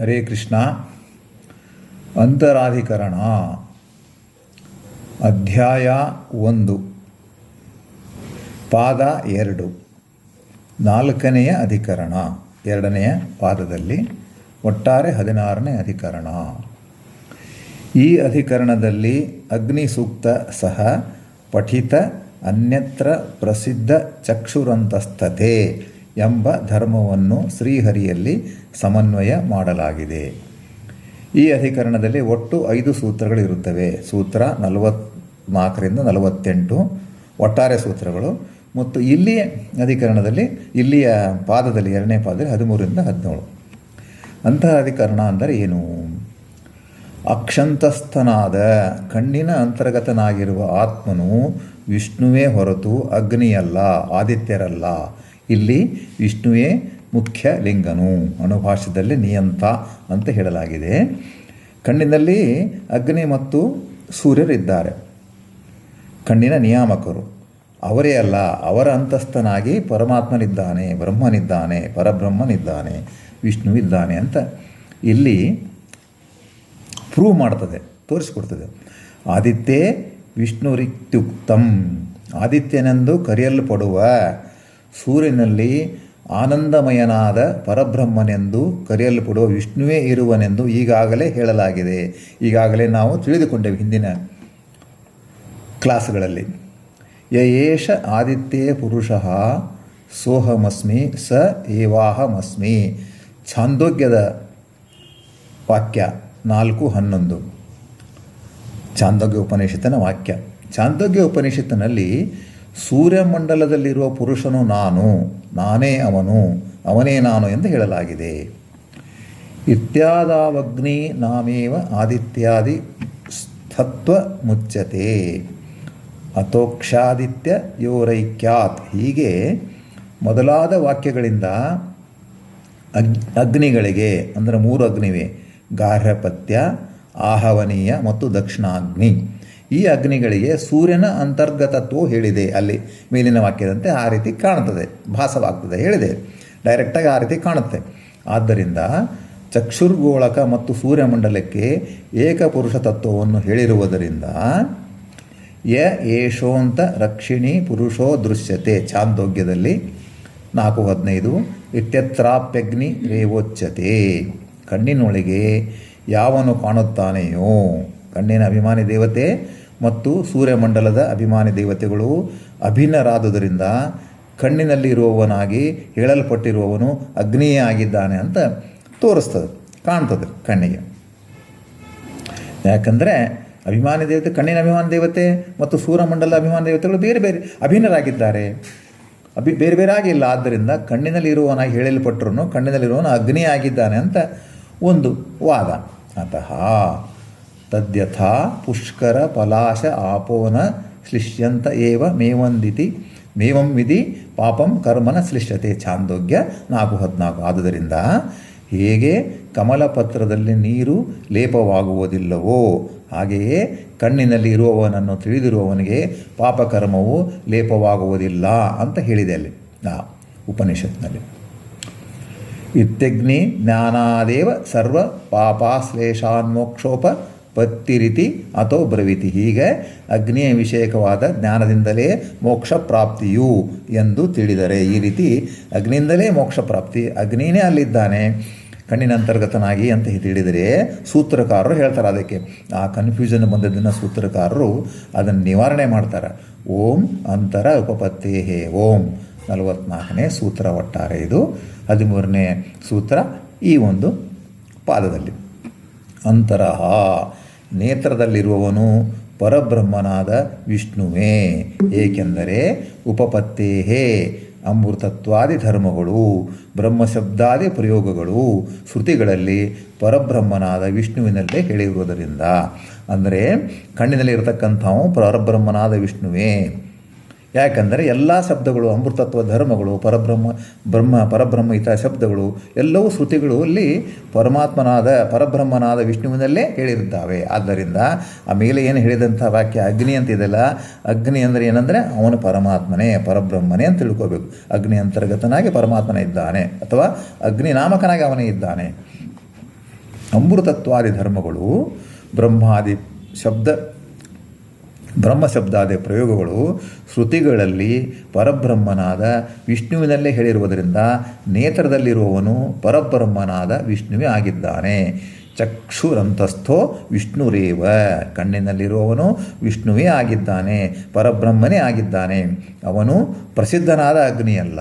ಹರೇ ಕೃಷ್ಣ, ಅಂತರಾಧಿಕರಣ. ಅಧ್ಯಾಯ ಒಂದು. ಪಾದ ಎರಡು. ನಾಲ್ಕನೆಯ ಅಧಿಕರಣ. ಎರಡನೆಯ ಪಾದದಲ್ಲಿ ಒಟ್ಟಾರೆ ಹದಿನಾರನೇ ಅಧಿಕರಣ. ಈ ಅಧಿಕರಣದಲ್ಲಿ ಅಗ್ನಿ ಸೂಕ್ತ ಸಹ ಪಠಿತ, ಅನ್ಯತ್ರ ಪ್ರಸಿದ್ಧ ಚಕ್ಷುರಂತಸ್ಥತೆ. ಎಂಬ ಧರ್ಮವನ್ನು ಶ್ರೀಹರಿಯಲ್ಲಿ ಸಮನ್ವಯ ಮಾಡಲಾಗಿದೆ. ಈ ಅಧಿಕರಣದಲ್ಲಿ ಒಟ್ಟು ಐದು ಸೂತ್ರಗಳಿರುತ್ತವೆ. ಸೂತ್ರ ನಲವತ್ನಾಲ್ಕರಿಂದ ನಲವತ್ತೆಂಟು ಒಟ್ಟಾರೆ ಸೂತ್ರಗಳು. ಮತ್ತು ಇಲ್ಲಿಯ ಅಧಿಕರಣದಲ್ಲಿ, ಇಲ್ಲಿಯ ಪಾದದಲ್ಲಿ, ಎರಡನೇ ಪಾದದಲ್ಲಿ ಹದಿಮೂರರಿಂದ ಹದಿನೇಳು. ಅಂತಹ ಅಧಿಕರಣ ಅಂದರೆ ಏನು? ಅಕ್ಷಂತಸ್ಥನಾದ, ಕಣ್ಣಿನ ಅಂತರ್ಗತನಾಗಿರುವ ಆತ್ಮನು ವಿಷ್ಣುವೇ ಹೊರತು ಅಗ್ನಿಯಲ್ಲ, ಆದಿತ್ಯರಲ್ಲ. ಇಲ್ಲಿ ವಿಷ್ಣುವೇ ಮುಖ್ಯ ಲಿಂಗನು ಅಣುಭಾಷ್ಯದಲ್ಲಿ ನಿಯಂತ ಅಂತ ಹೇಳಲಾಗಿದೆ. ಕಣ್ಣಿನಲ್ಲಿ ಅಗ್ನಿ ಮತ್ತು ಸೂರ್ಯರಿದ್ದಾರೆ. ಕಣ್ಣಿನ ನಿಯಾಮಕರು. ಅವರೇ ಅಲ್ಲ, ಅವರ ಅಂತಸ್ಥನಾಗಿ ಪರಮಾತ್ಮನಿದ್ದಾನೆ, ಬ್ರಹ್ಮನಿದ್ದಾನೆ, ಪರಬ್ರಹ್ಮನಿದ್ದಾನೆ, ವಿಷ್ಣುವಿದ್ದಾನೆ ಅಂತ ಇಲ್ಲಿ ಪ್ರೂವ್ ಮಾಡ್ತದೆ, ತೋರಿಸ್ಕೊಡ್ತದೆ. ಆದಿತ್ಯೇ ವಿಷ್ಣುರಿತ್ಯುಕ್ತಂ. ಆದಿತ್ಯನೆಂದು ಕರೆಯಲ್ಪಡುವ ಸೂರ್ಯನಲ್ಲಿ ಆನಂದಮಯನಾದ ಪರಬ್ರಹ್ಮನೆಂದು ಕರೆಯಲ್ಪಡುವ ವಿಷ್ಣುವೇ ಇರುವನೆಂದು ಈಗಾಗಲೇ ಹೇಳಲಾಗಿದೆ. ಈಗಾಗಲೇ ನಾವು ತಿಳಿದುಕೊಂಡೆವು ಹಿಂದಿನ ಕ್ಲಾಸ್ಗಳಲ್ಲಿ. ಯಯೇಷ ಆದಿತ್ಯೇ ಪುರುಷ ಸೋಹಮಸ್ಮಿ ಸ ಏವಾಹಮಸ್ಮಿ. ಛಾಂದೋಗ್ಯದ ವಾಕ್ಯ ನಾಲ್ಕು ಹನ್ನೊಂದು. ಚಾಂದೋಗ್ಯ ಉಪನಿಷತ್ತಿನ ವಾಕ್ಯ. ಚಾಂದೋಗ್ಯ ಉಪನಿಷತ್ತಿನಲ್ಲಿ ಸೂರ್ಯಮಂಡಲದಲ್ಲಿರುವ ಪುರುಷನು ನಾನು, ನಾನೇ ಅವನು, ಅವನೇ ನಾನು ಎಂದು ಹೇಳಲಾಗಿದೆ. ಇತ್ಯಾದಾವಗ್ನಿ ನಾಮೇವ ಆದಿತ್ಯಾದಿ ಸ್ಥತ್ವ ಮುಚ್ಚತೆ. ಅಥೋಕ್ಷಾದಿತ್ಯ ಯೋರೈಕ್ಯಾತ್. ಹೀಗೆ ಮೊದಲಾದ ವಾಕ್ಯಗಳಿಂದ ಅಗ್, ಅಗ್ನಿಗಳಿಗೆ, ಅಂದರೆ ಮೂರು ಅಗ್ನಿವೆ, ಗಾರ್ಹಪತ್ಯ, ಆಹವನೀಯ ಮತ್ತು ದಕ್ಷಿಣಾಗ್ನಿ. ಈ ಅಗ್ನಿಗಳಿಗೆ ಸೂರ್ಯನ ಅಂತರ್ಗತತ್ವ ಹೇಳಿದೆ. ಅಲ್ಲಿ ಮೇಲಿನ ವಾಕ್ಯದಂತೆ ಆ ರೀತಿ ಕಾಣುತ್ತದೆ, ಭಾಸವಾಗ್ತದೆ, ಹೇಳಿದೆ. ಡೈರೆಕ್ಟಾಗಿ ಆ ರೀತಿ ಕಾಣುತ್ತೆ. ಆದ್ದರಿಂದ ಚಕ್ಷುರ್ಗೋಳಕ ಮತ್ತು ಸೂರ್ಯಮಂಡಲಕ್ಕೆ ಏಕಪುರುಷ ತತ್ವವನ್ನು ಹೇಳಿರುವುದರಿಂದ ಯ ಏಷೋಂತ ರಕ್ಷಿಣಿ ಪುರುಷೋ ದೃಶ್ಯತೆ, ಚಾಂದೋಗ್ಯದಲ್ಲಿ ನಾಲ್ಕು ಹದಿನೈದು, ಇತ್ಯತ್ರಾಪ್ಯಗ್ನಿ ರೇವೋಚ್ಯತೆ. ಕಣ್ಣಿನೊಳಗೆ ಯಾವನು ಕಾಣುತ್ತಾನೆಯೋ ಕಣ್ಣಿನ ಅಭಿಮಾನಿ ದೇವತೆ ಮತ್ತು ಸೂರ್ಯಮಂಡಲದ ಅಭಿಮಾನಿ ದೇವತೆಗಳು ಅಭಿನ್ನರಾದುದರಿಂದ ಕಣ್ಣಿನಲ್ಲಿ ಇರುವವನಾಗಿ ಹೇಳಲ್ಪಟ್ಟಿರುವವನು ಅಗ್ನಿಯೇ ಆಗಿದ್ದಾನೆ ಅಂತ ತೋರಿಸ್ತದೆ, ಕಾಣ್ತದೆ ಕಣ್ಣಿಗೆ. ಯಾಕಂದರೆ ಅಭಿಮಾನಿ ದೇವತೆ, ಕಣ್ಣಿನ ಅಭಿಮಾನ ದೇವತೆ ಮತ್ತು ಸೂರ್ಯಮಂಡಲ ಅಭಿಮಾನ ದೇವತೆಗಳು ಬೇರೆ ಬೇರೆ ಅಭಿನ್ನರಾಗಿದ್ದಾರೆ ಅಭಿ ಬೇರೆ ಬೇರೆ ಆಗಿಲ್ಲ ಆದ್ದರಿಂದ ಕಣ್ಣಿನಲ್ಲಿ ಇರುವವನಾಗಿ ಹೇಳಲ್ಪಟ್ಟರು ಕಣ್ಣಿನಲ್ಲಿರುವವನು ಅಗ್ನಿ ಆಗಿದ್ದಾನೆ ಅಂತ ಒಂದು ವಾದ. ಅತಃ ತದ್ಯಥಾ ಪುಷ್ಕರ ಪಲಾಶ ಆಪೋನ ಶ್ಲಿಷ್ಯಂತ ಏವ ಮೇವಂದಿತಿ ಮೇವಂ ವಿಧಿ ಪಾಪಂ ಕರ್ಮನ ಶ್ಲಿಷ್ಯತೆ ಛಾಂದೋಗ್ಯ ನಾಲ್ಕು ಹದಿನಾಲ್ಕು. ಆದುದರಿಂದ ಹೇಗೆ ಕಮಲಪತ್ರದಲ್ಲಿ ನೀರು ಲೇಪವಾಗುವುದಿಲ್ಲವೋ, ಹಾಗೆಯೇ ಕಣ್ಣಿನಲ್ಲಿ ಇರುವವನನ್ನು ತಿಳಿದಿರುವವನಿಗೆ ಪಾಪಕರ್ಮವು ಲೇಪವಾಗುವುದಿಲ್ಲ ಅಂತ ಹೇಳಿದೆ ಅಲ್ಲಿ ಆ ಉಪನಿಷತ್ನಲ್ಲಿ. ಇತ್ಯಗ್ನಿ ಜ್ಞಾನಾದೇವ ಸರ್ವ ಪಾಪಾಶ್ಲೇಷಾನ್ಮೋಕ್ಷೋಪ ಪತ್ತಿರಿತಿ ಅಥೋ ಬ್ರವಿತಿ. ಹೀಗೆ ಅಗ್ನಿಯ ವಿಷಯಕವಾದ ಜ್ಞಾನದಿಂದಲೇ ಮೋಕ್ಷ ಪ್ರಾಪ್ತಿಯು ಎಂದು ತಿಳಿದರೆ. ಈ ರೀತಿ ಅಗ್ನಿಯಿಂದಲೇ ಮೋಕ್ಷ ಪ್ರಾಪ್ತಿ. ಅಗ್ನಿನೇ ಅಲ್ಲಿದ್ದಾನೆ. ಕಣ್ಣಿನ ಅಂತರ್ಗತನಾಗಿ ಅಂತ ತಿಳಿದರೆ ಸೂತ್ರಕಾರರು ಹೇಳ್ತಾರೆ ಅದಕ್ಕೆ. ಆ ಕನ್ಫ್ಯೂಷನ್ ಬಂದದ್ದನ್ನು ಸೂತ್ರಕಾರರು ಅದನ್ನು ನಿವಾರಣೆ ಮಾಡ್ತಾರೆ. ಓಂ ಅಂತರ ಉಪಪತ್ತೇ ಹೇ ಓಂ ನಲವತ್ನಾಲ್ಕನೇ ಸೂತ್ರ ಒಟ್ಟಾರೆ ಇದು. ಹದಿಮೂರನೇ ಸೂತ್ರ ಈ ಒಂದು ಪಾದದಲ್ಲಿ. ಅಂತರಹ ನೇತ್ರದಲ್ಲಿರುವವನು ಪರಬ್ರಹ್ಮನಾದ ವಿಷ್ಣುವೇ, ಏಕೆಂದರೆ ಉಪಪತ್ತೇಹೇ ಅಮೃತತ್ವಾದಿ ಧರ್ಮಗಳು, ಬ್ರಹ್ಮಶಬ್ದಾದಿ ಪ್ರಯೋಗಗಳು, ಶ್ರುತಿಗಳಲ್ಲಿ ಪರಬ್ರಹ್ಮನಾದ ವಿಷ್ಣುವಿನಲ್ಲೇ ಹೇಳಿರುವುದರಿಂದ. ಅಂದರೆ ಕಣ್ಣಿನಲ್ಲಿ ಇರತಕ್ಕಂಥವು ಪರಬ್ರಹ್ಮನಾದ ವಿಷ್ಣುವೇ. ಯಾಕಂದರೆ ಎಲ್ಲ ಶಬ್ದಗಳು, ಅಮೃತತ್ವ, ಧರ್ಮಗಳು, ಪರಬ್ರಹ್ಮ, ಬ್ರಹ್ಮ ಪರಬ್ರಹ್ಮ ಹಿತ ಶಬ್ದಗಳು, ಎಲ್ಲವೂ ಶ್ರುತಿಗಳು ಅಲ್ಲಿ ಪರಮಾತ್ಮನಾದ, ಪರಬ್ರಹ್ಮನಾದ ವಿಷ್ಣುವಿನಲ್ಲೇ ಹೇಳಿರುತ್ತವೆ. ಆದ್ದರಿಂದ ಆ ಮೇಲೆ ಏನು ಹೇಳಿದಂಥ ವಾಕ್ಯ ಅಗ್ನಿ ಅಂತಿದೆಯಲ್ಲ ಅಗ್ನಿ ಅಂದರೆ ಏನಂದರೆ ಅವನು ಪರಮಾತ್ಮನೇ, ಪರಬ್ರಹ್ಮನೇ ಅಂತ ತಿಳ್ಕೋಬೇಕು. ಅಗ್ನಿ ಅಂತರ್ಗತನಾಗಿ ಪರಮಾತ್ಮನೇ ಇದ್ದಾನೆ, ಅಥವಾ ಅಗ್ನಿ ನಾಮಕನಾಗಿ ಅವನೇ ಇದ್ದಾನೆ. ಅಮೃತತ್ವಾದಿ ಧರ್ಮಗಳು ಬ್ರಹ್ಮಾದಿ ಶಬ್ದ ಬ್ರಹ್ಮಶಬ್ದಾದಿ ಪ್ರಯೋಗಗಳು ಶ್ರುತಿಗಳಲ್ಲಿ ಪರಬ್ರಹ್ಮನಾದ ವಿಷ್ಣುವಿನಲ್ಲೇ ಹೇಳಿರುವುದರಿಂದ ನೇತ್ರದಲ್ಲಿರುವವನು ಪರಬ್ರಹ್ಮನಾದ ವಿಷ್ಣುವೇ ಆಗಿದ್ದಾನೆ. ಚಕ್ಷುರಂತಸ್ಥೋ ವಿಷ್ಣುರೇವ. ಕಣ್ಣಿನಲ್ಲಿರುವವನು ವಿಷ್ಣುವೇ ಆಗಿದ್ದಾನೆ, ಪರಬ್ರಹ್ಮನೇ ಆಗಿದ್ದಾನೆ. ಅವನು ಪ್ರಸಿದ್ಧನಾದ ಅಗ್ನಿಯಲ್ಲ.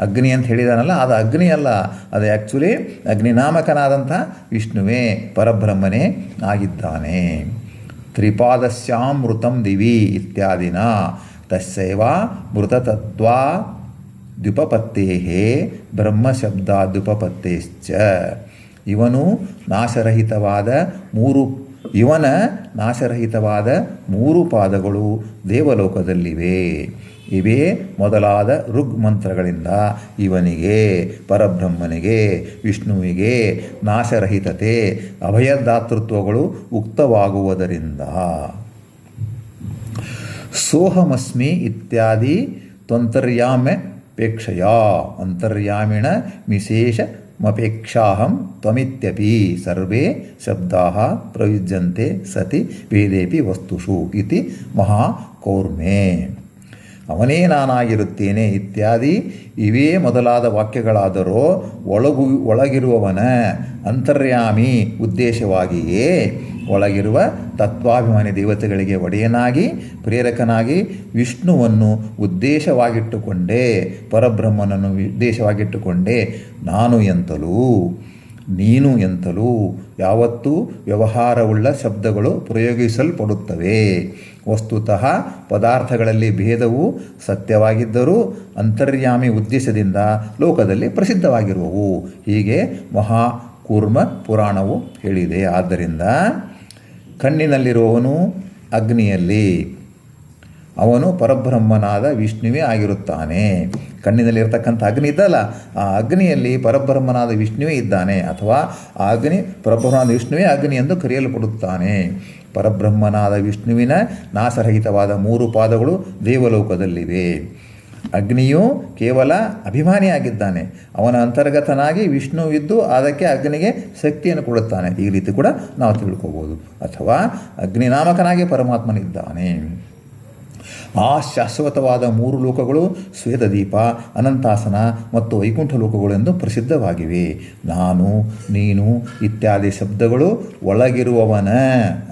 ಅಗ್ನಿ ಅಂತ ಹೇಳಿದಾನಲ್ಲ, ಅದು ಅಗ್ನಿ ಅಲ್ಲ ಅದು ಆ್ಯಕ್ಚುಲಿ ಅಗ್ನಿನಾಮಕನಾದಂಥ ವಿಷ್ಣುವೇ, ಪರಬ್ರಹ್ಮನೇ ಆಗಿದ್ದಾನೆ. ತ್ರಿಪಾದಸ್ಯಾಮೃತಂ ದಿವಿ ಇತ್ಯಾದಿನ. ತಸ್ಸೈವ ಮೃತತತ್ವಾ ದ್ಯುಪಪತ್ತೇ ಬ್ರಹ್ಮಶಬ್ದಾದ್ಯುಪಪತ್ತೇಶ್ಚ. ಇವನು ನಾಶರಹಿತವಾದ ಮೂರು ಇವನ ನಾಶರಹಿತವಾದ ಮೂರು ಪಾದಗಳು ದೇವಲೋಕದಲ್ಲಿವೆ. ಇವೇ ಮೊದಲಾದ ಋಗ್ ಮಂತ್ರಗಳಿಂದ ಇವನಿಗೆ, ಪರಬ್ರಹ್ಮನಿಗೆ, ವಿಷ್ಣುವಿಗೆ ನಾಶರಹಿತತೆ, ಅಭಯದಾತೃತ್ವಗಳು ಉಕ್ತವಾಗುವುದರಿಂದ. ಸೋಹಮಸ್ಮಿ ಇತ್ಯಾದಿ ತ್ವಂತರ್ಯಾಮ್ಯಪೇಕ್ಷೆಯ ಅಂತರ್ಯಾಮಿಣ ವಿಶೇಷ मपेक्षाहमी सर्वे शब्द प्रयुज्य सति वेदे वस्तुषु महाकौर्मे। ಅವನೇ ನಾನಾಗಿರುತ್ತೇನೆ ಇತ್ಯಾದಿ ಇವೇ ಮೊದಲಾದ ವಾಕ್ಯಗಳಾದರೂ ಒಳಗು ಒಳಗಿರುವವನ ಅಂತರ್ಯಾಮಿ ಉದ್ದೇಶವಾಗಿಯೇ ಒಳಗಿರುವ ತತ್ವಾಭಿಮಾನಿ ದೇವತೆಗಳಿಗೆ ಒಡೆಯನಾಗಿ, ಪ್ರೇರಕನಾಗಿ ವಿಷ್ಣುವನ್ನು ಉದ್ದೇಶವಾಗಿಟ್ಟುಕೊಂಡೇ, ಪರಬ್ರಹ್ಮನನ್ನು ಉದ್ದೇಶವಾಗಿಟ್ಟುಕೊಂಡೇ, ನಾನು ಎಂತಲೂ ನೀನು ಎಂತಲೂ ಯಾವತ್ತೂ ವ್ಯವಹಾರವುಳ್ಳ ಶಬ್ದಗಳು ಪ್ರಯೋಗಿಸಲ್ಪಡುತ್ತವೆ. ವಸ್ತುತಃ ಪದಾರ್ಥಗಳಲ್ಲಿ ಭೇದವು ಸತ್ಯವಾಗಿದ್ದರೂ ಅಂತರ್ಯಾಮಿ ಉದ್ದೇಶದಿಂದ ಲೋಕದಲ್ಲಿ ಪ್ರಸಿದ್ಧವಾಗಿರುವವು. ಹೀಗೆ ಮಹಾಕೂರ್ಮ ಪುರಾಣವು ಹೇಳಿದೆ. ಆದ್ದರಿಂದ ಕಣ್ಣಿನಲ್ಲಿರುವವನು ಅಗ್ನಿಯಲ್ಲಿ. ಅವನು ಪರಬ್ರಹ್ಮನಾದ ವಿಷ್ಣುವೇ ಆಗಿರುತ್ತಾನೆ. ಕಣ್ಣಿನಲ್ಲಿರ್ತಕ್ಕಂಥ ಅಗ್ನಿ ಇದ್ದಲ್ಲ ಆ ಅಗ್ನಿಯಲ್ಲಿ ಪರಬ್ರಹ್ಮನಾದ ವಿಷ್ಣುವೇ ಇದ್ದಾನೆ ಅಥವಾ ಆ ಅಗ್ನಿ ಪರಬ್ರಹ್ಮನಾದ ವಿಷ್ಣುವೇ ಅಗ್ನಿ ಎಂದು ಕರೆಯಲ್ಪಡುತ್ತಾನೆ. ಪರಬ್ರಹ್ಮನಾದ ವಿಷ್ಣುವಿನ ನಾಸರಹಿತವಾದ ಮೂರು ಪಾದಗಳು ದೇವಲೋಕದಲ್ಲಿವೆ. ಅಗ್ನಿಯು ಕೇವಲ ಅಭಿಮಾನಿಯಾಗಿದ್ದಾನೆ ಅವನ ಅಂತರ್ಗತನಾಗಿ ವಿಷ್ಣು ಇದ್ದು ಅದಕ್ಕೆ ಅಗ್ನಿಗೆ ಶಕ್ತಿಯನ್ನು ಕೊಡುತ್ತಾನೆ. ಈ ರೀತಿ ಕೂಡ ನಾವು ತಿಳ್ಕೋಬೋದು. ಅಥವಾ ಅಗ್ನಿನಾಮಕನಾಗಿ ಪರಮಾತ್ಮನಿದ್ದಾನೆ. ಆ ಶಾಶ್ವತವಾದ ಮೂರು ಲೋಕಗಳು ಶ್ವೇತದೀಪ ಅನಂತಾಸನ ಮತ್ತು ವೈಕುಂಠ ಲೋಕಗಳು ಎಂದು ಪ್ರಸಿದ್ಧವಾಗಿವೆ. ನಾನು, ನೀನು ಇತ್ಯಾದಿ ಶಬ್ದಗಳು ಒಳಗಿರುವವನ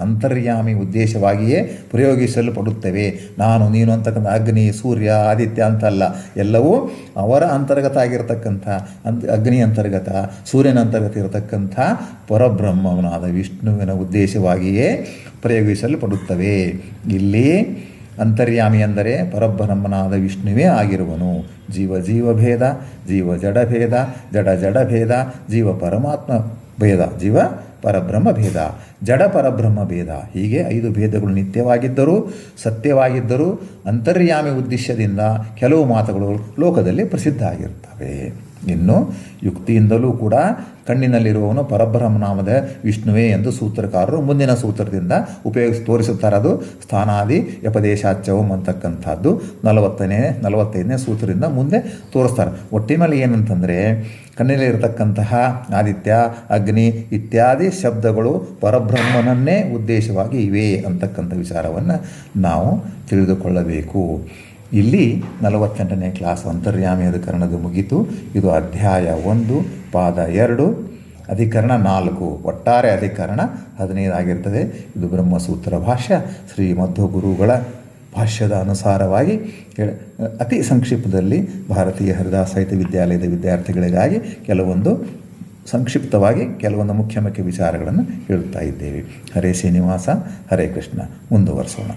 ಅಂತರ್ಯಾಮಿ ಉದ್ದೇಶವಾಗಿಯೇ ಪ್ರಯೋಗಿಸಲ್ಪಡುತ್ತವೆ. ನಾನು, ನೀನು ಅಂತಕ್ಕಂಥ ಅಗ್ನಿ, ಸೂರ್ಯ, ಆದಿತ್ಯ ಅಂತಲ್ಲ, ಎಲ್ಲವೂ ಅವರ ಅಂತರ್ಗತ ಆಗಿರತಕ್ಕಂಥ ಅಂತ ಅಗ್ನಿ ಅಂತರ್ಗತ, ಸೂರ್ಯನ ಅಂತರ್ಗತ ಇರತಕ್ಕಂಥ ಪರಬ್ರಹ್ಮವನಾದ ವಿಷ್ಣುವಿನ ಉದ್ದೇಶವಾಗಿಯೇ ಪ್ರಯೋಗಿಸಲ್ಪಡುತ್ತವೆ. ಇಲ್ಲಿ ಅಂತರ್ಯಾಮಿ ಅಂದರೆ ಪರಬ್ರಹ್ಮನಾದ ವಿಷ್ಣುವೇ ಆಗಿರುವನು. ಜೀವ ಜೀವಭೇದ ಜೀವ ಜಡ ಭೇದ, ಜಡ ಜಡ ಭೇದ, ಜೀವ ಪರಮಾತ್ಮ ಭೇದ, ಜೀವ ಪರಬ್ರಹ್ಮ ಭೇದ, ಜಡ ಪರಬ್ರಹ್ಮ ಭೇದ. ಹೀಗೆ ಐದು ಭೇದಗಳು ನಿತ್ಯವಾಗಿದ್ದರೂ, ಸತ್ಯವಾಗಿದ್ದರೂ ಅಂತರ್ಯಾಮಿ ಉದ್ದೇಶದಿಂದ ಕೆಲವು ಮಾತುಗಳು ಲೋಕದಲ್ಲಿ ಪ್ರಸಿದ್ಧ ಆಗಿರ್ತವೆ. ಇನ್ನು ಯುಕ್ತಿಯಿಂದಲೂ ಕೂಡ ಕಣ್ಣಿನಲ್ಲಿರುವವನು ಪರಬ್ರಹ್ಮನಾಮದ ವಿಷ್ಣುವೇ ಎಂದು ಸೂತ್ರಕಾರರು ಮುಂದಿನ ಸೂತ್ರದಿಂದ ಉಪಯೋಗಿಸಿ ತೋರಿಸುತ್ತಾರೆ. ಅದು ಸ್ಥಾನಾದಿ ಯಪದೇಶಾಚವಂ ಅಂತಕ್ಕಂಥದ್ದು. ನಲವತ್ತನೇ, ನಲವತ್ತೈದನೇ ಸೂತ್ರದಿಂದ ಮುಂದೆ ತೋರಿಸ್ತಾರೆ. ಒಟ್ಟಿನಲ್ಲಿ ಏನಂತಂದರೆ ಕಣ್ಣಿನಲ್ಲಿರತಕ್ಕಂತಹ ಆದಿತ್ಯ, ಅಗ್ನಿ ಇತ್ಯಾದಿ ಶಬ್ದಗಳು ಪರಬ್ರಹ್ಮನನ್ನೇ ಉದ್ದೇಶವಾಗಿ ಇವೆ ಅಂತಕ್ಕಂಥ ವಿಚಾರವನ್ನು ನಾವು ತಿಳಿದುಕೊಳ್ಳಬೇಕು. ಇಲ್ಲಿ ನಲವತ್ತೆಂಟನೇ ಕ್ಲಾಸ್ ಅಂತರ್ಯಾಮಿ ಅಧಿಕರಣದ ಮುಗಿತು. ಇದು ಅಧ್ಯಾಯ ಒಂದು, ಪಾದ ಎರಡು, ಅಧಿಕರಣ ನಾಲ್ಕು. ಒಟ್ಟಾರೆ ಅಧಿಕರಣ ಹದಿನೈದಾಗಿರ್ತದೆ. ಇದು ಬ್ರಹ್ಮಸೂತ್ರ ಭಾಷ್ಯ. ಶ್ರೀ ಗುರುಗಳ ಭಾಷ್ಯದ ಅನುಸಾರವಾಗಿ ಅತಿ ಸಂಕ್ಷಿಪ್ತದಲ್ಲಿ ಭಾರತೀಯ ಹರಿದಾಸ ಸಾಹಿತ್ಯ ವಿದ್ಯಾಲಯದ ವಿದ್ಯಾರ್ಥಿಗಳಿಗಾಗಿ ಕೆಲವೊಂದು ಸಂಕ್ಷಿಪ್ತವಾಗಿ ಕೆಲವೊಂದು ಮುಖ್ಯ ಮುಖ್ಯ ವಿಚಾರಗಳನ್ನು ಹೇಳುತ್ತಾ ಇದ್ದೇವೆ. ಹರೇ ಶ್ರೀನಿವಾಸ, ಹರೇ ಕೃಷ್ಣ. ಮುಂದುವರಿಸೋಣ.